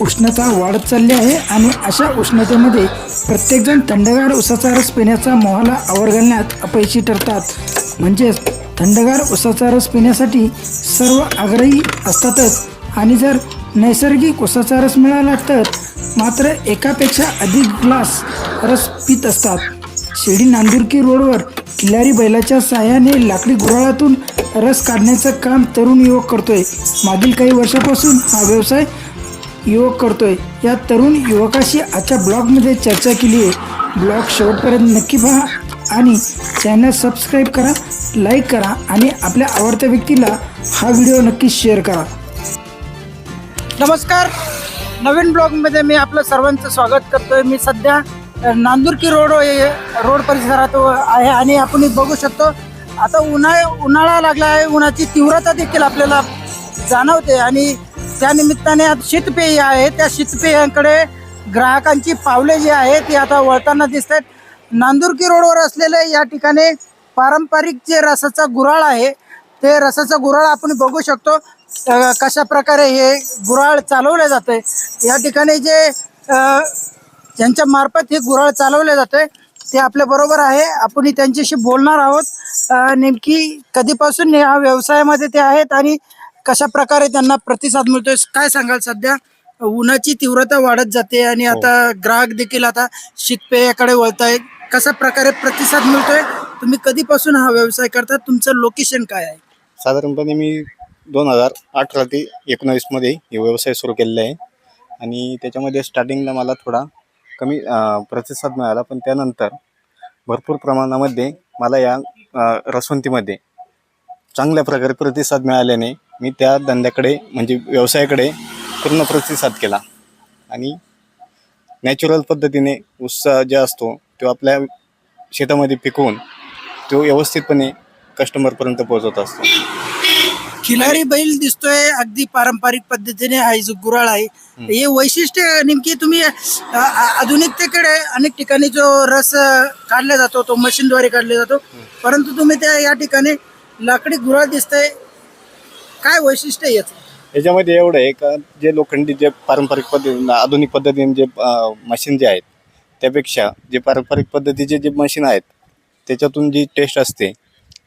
उष्णता वाढत चालली आहे आणि अशा उष्णतेमध्ये प्रत्येकजण थंडगार उसाचा रस पिण्याचा मोहाला आवर घालण्यात अपयशी ठरतात. म्हणजेच थंडगार उसाचा रस पिण्यासाठी सर्व आग्रही असतातच आणि जर नैसर्गिक उसाचा रस मिळाला तर मात्र एकापेक्षा अधिक ग्लास रस पित असतात. शिर्डी नांदुरकी रोडवर किल्लारी बैलाच्या साहाय्याने लाकडी गुराळातून रस काढण्याचं काम तरुण युवक करतोय. मागील काही वर्षापासून हा व्यवसाय युवक करतोय. या तरुण युवकाशी आजच्या ब्लॉगमध्ये चर्चा केली आहे. ब्लॉग शेवटपर्यंत नक्की पहा आणि चॅनल सबस्क्राईब करा लाईक करा आणि आपल्या आवडत्या व्यक्तीला हा व्हिडिओ नक्की शेअर करा. नमस्कार. नवीन ब्लॉगमध्ये मी आपलं सर्वांचं स्वागत करतोय. मी सध्या नांदुरकी रोड रोड परिसरात आहे आणि आपण बघू शकतो. आता उन्हाळा उन्हाळा लागला आहे. उन्हाची तीव्रता देखील आपल्याला जाणवते आणि त्या निमित्ताने आता शीतपेयी आहे त्या शीतपेयांकडे ग्राहकांची पावले जी आहे ती आता वळताना दिसत आहेत नांदुरकी रोडवर असलेले या ठिकाणी पारंपरिक जे रसाचा गुऱ्हाळ आहे ते रसाचा गुऱ्हाळ आपण बघू शकतो. कशा प्रकारे हे गुऱ्हाळ चालवले जाते. या ठिकाणी जे अ, ज्यांच्या मार्फत हे गुऱ्हाळ चालवले जाते ते आपल्या बरोबर आहे. आपण त्यांच्याशी बोलणार आहोत. नेमकी कधीपासून या व्यवसायामध्ये ते आहेत आणि कशा प्रकारे त्यांना प्रतिसाद मिळतोय काय सांगाल सध्या? उन्हाची तीव्रता वाढत जाते आणि आता ग्राहक देखील आता शीतपेयाकडे वळताय कशा प्रकारे प्रतिसाद मिळतोय? तुम्ही कधीपासून हा व्यवसाय करता? तुमचं लोकेशन काय आहे? साधारणपणे मी दोन हजार अठरा ते एकोणावीसमध्ये हे व्यवसाय सुरू केलेला आहे. आणि त्याच्यामध्ये स्टार्टिंगला मला थोडा कमी प्रतिसाद मिळाला. पण त्यानंतर भरपूर प्रमाणामध्ये मला या रसवंतीमध्ये चांगल्या प्रकारे प्रतिसाद मिळाल्याने मी त्या धंद्याकडे म्हणजे व्यवसायाकडे पूर्ण प्रतिसाद केला. आणि नॅचरल पद्धतीने उत्साह जे असतो तो आपल्या शेतामध्ये पिकवून तो व्यवस्थितपणे कस्टमरपर्यंत पोहोचत असतो. खिलारी बैल दिसतोय अगदी पारंपरिक पद्धतीने आहे जो गुराळ आहे. हे वैशिष्ट्य नेमकी तुम्ही अ, आ- आधुनिकतेकडे अनेक ठिकाणी जो रस काढला जातो तो मशीनद्वारे काढला जातो. परंतु तुम्ही त्या या ठिकाणी लाकडी गुराळ दिसतंय काय वैशिष्ट्य आहे याचं? याच्यामध्ये एवढं आहे का जे लोखंडी जे पारंपरिक पद्धतीने आधुनिक पद्धतीने जे मशीन जे आहेत त्यापेक्षा जे पारंपरिक पद्धतीचे जे मशीन आहेत त्याच्यातून जी टेस्ट असते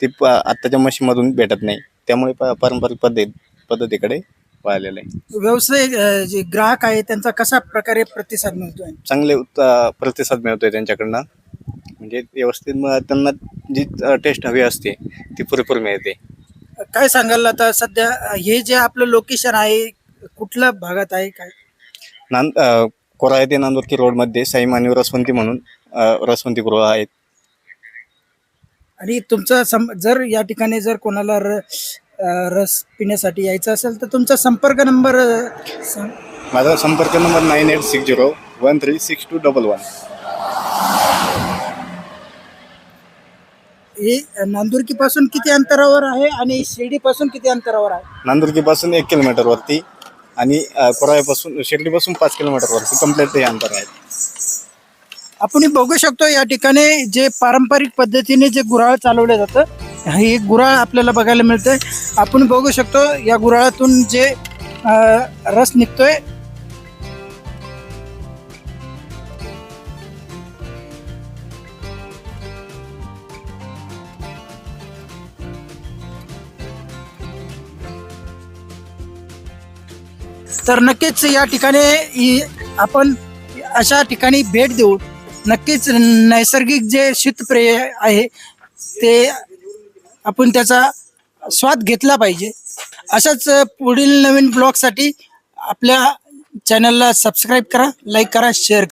ती प आत्ताच्या मशीनमधून भेटत नाही. त्यामुळे प पारंपरिक पद्धत पद्धतीकडे वळालेलं आहे. व्यवसाय अ, जे ग्राहक आहे त्यांचा कशा प्रकारे प्रतिसाद मिळतोय? चांगले प्रतिसाद मिळतोय त्यांच्याकडनं. म्हणजे व्यवस्थित त्यांना जी टेस्ट हवी असते ती पुरेपूर मिळते. काय सांगाल आता सध्या? हे जे आपलं लोकेशन आहे कुठल्या भागात आहे काय? नांद अ, कोराळे ते नांदुरकी रोडमध्ये साई मानवी रसवंती म्हणून अ, रसवंती गृह आहेत. आणि तुमचा सं जर या ठिकाणी जर कोणाला र अ, रस पिण्यासाठी यायचं असेल तर तुमचा संपर्क नंबर अ, सांग. माझा संपर्क number nine eight six zero one three six two double one. हे नांदुरकी पासून किती अंतरावर आहे आणि शिर्डी पासून किती अंतरावर आहे? नांदुरकीपासून एक किलोमीटरवरती आणि अ, कोराळ्यापासून शिर्डीपासून पाच किलोमीटरवरती कंप्लीट हे अंतर आहे. आपण बघू शकतो या ठिकाणी जे पारंपरिक पद्धतीने जे गुऱ्हाळ चालवलं जातं हे गुऱ्हाळ आपल्याला बघायला मिळतंय. आपण बघू शकतो या गुऱ्हाळातून जे अ, रस निघतोय तर नक्कीच या ठिकाणी आपण अशा ठिकाणी भेट देऊ. नक्कीच नैसर्गिक जे शीतप्रेय आहे ते आपण त्याचा स्वाद घेतला पाहिजे. अशाच पुढील नवीन ब्लॉगसाठी आपल्या चॅनलला सबस्क्राईब करा लाईक करा शेअर